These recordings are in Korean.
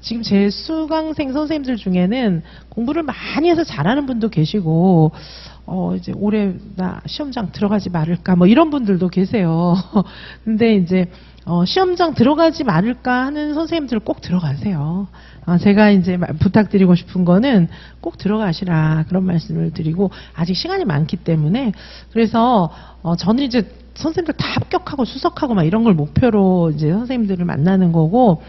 지금 제 수강생 선생님들 중에는 공부를 많이 해서 잘하는 분도 계시고 어 이제 올해 나 시험장 들어가지 말을까 뭐 이런 분들도 계세요. 근데 이제 어 시험장 들어가지 말을까 하는 선생님들 꼭 들어가세요. 어, 제가 이제 마- 부탁드리고 싶은 거는 꼭 들어가시라 그런 말씀을 드리고 아직 시간이 많기 때문에 그래서 어, 저는 이제 선생님들 다 합격하고 수석하고 막 이런 걸 목표로 이제 선생님들을 만나는 거고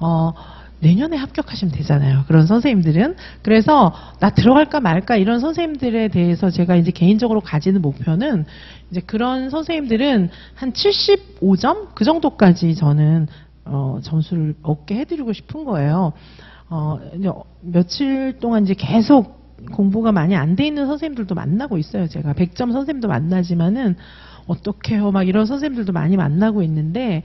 어 내년에 합격하시면 되잖아요. 그런 선생님들은. 그래서 나 들어갈까 말까 이런 선생님들에 대해서 제가 이제 개인적으로 가지는 목표는 이제 그런 선생님들은 한 75점 그 정도까지 저는 어, 점수를 얻게 해드리고 싶은 거예요. 어, 며칠 동안 이제 계속 공부가 많이 안 돼 있는 선생님들도 만나고 있어요. 제가 100점 선생님도 만나지만은 어떡해요. 막 이런 선생님들도 많이 만나고 있는데,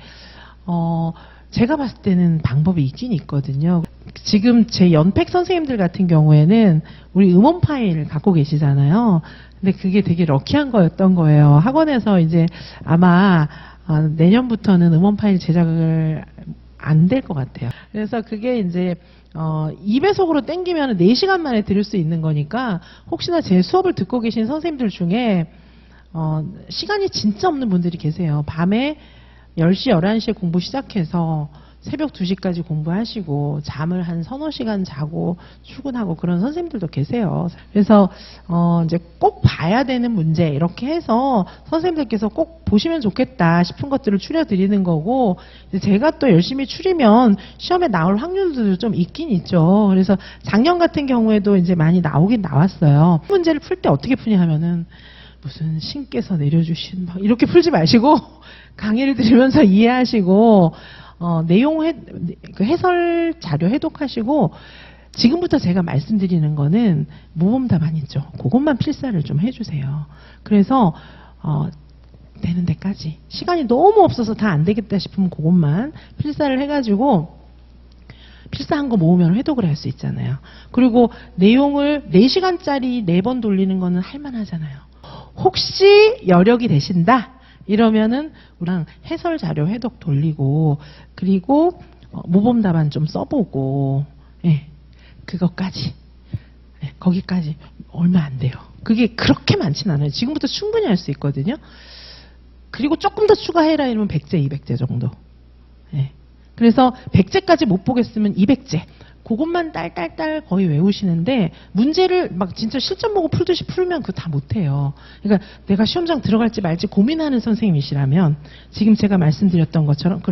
어, 제가 봤을 때는 방법이 있긴 있거든요. 지금 제 연팩 선생님들 같은 경우에는 우리 음원 파일 갖고 계시잖아요. 근데 그게 되게 럭키한 거였던 거예요. 학원에서 이제 아마 아, 내년부터는 음원 파일 제작을 안 될 것 같아요. 그래서 그게 이제 어 2배속으로 땡기면 4시간 만에 들을 수 있는 거니까 혹시나 제 수업을 듣고 계신 선생님들 중에 어 시간이 진짜 없는 분들이 계세요. 밤에 10시, 11시에 공부 시작해서 새벽 2시까지 공부하시고 잠을 한 서너 시간 자고 출근하고 그런 선생님들도 계세요. 그래서 어 이제 꼭 봐야 되는 문제 이렇게 해서 선생님들께서 꼭 보시면 좋겠다 싶은 것들을 추려 드리는 거고 제가 또 열심히 추리면 시험에 나올 확률도 좀 있긴 있죠. 그래서 작년 같은 경우에도 이제 많이 나오긴 나왔어요. 문제를 풀 때 어떻게 푸냐 하면은 무슨 신께서 내려주신 막 이렇게 풀지 마시고 강의를 들으면서 이해하시고 어, 내용 해, 그 해설 자료 해독하시고 지금부터 제가 말씀드리는 거는 모범 답안 있죠. 그것만 필사를 좀 해주세요. 그래서 어, 되는 데까지 시간이 너무 없어서 다 안 되겠다 싶으면 그것만 필사를 해가지고 필사한 거 모으면 회독을 할 수 있잖아요. 그리고 내용을 4시간짜리 4번 돌리는 거는 할만하잖아요. 혹시 여력이 되신다? 이러면은 우리랑 해설 자료 회독 돌리고 그리고 어, 모범 답안 좀 써보고 예 그것까지 예, 거기까지 얼마 안 돼요. 그게 그렇게 많진 않아요. 지금부터 충분히 할 수 있거든요. 그리고 조금 더 추가해라 이러면 100제, 200제 정도. 예. 그래서 100제까지 못 보겠으면 200제. 그것만 딸딸딸 거의 외우시는데 문제를 막 진짜 실전 보고 풀듯이 풀면 그거 다 못해요. 그러니까 내가 시험장 들어갈지 말지 고민하는 선생님이시라면 지금 제가 말씀드렸던 것처럼 그런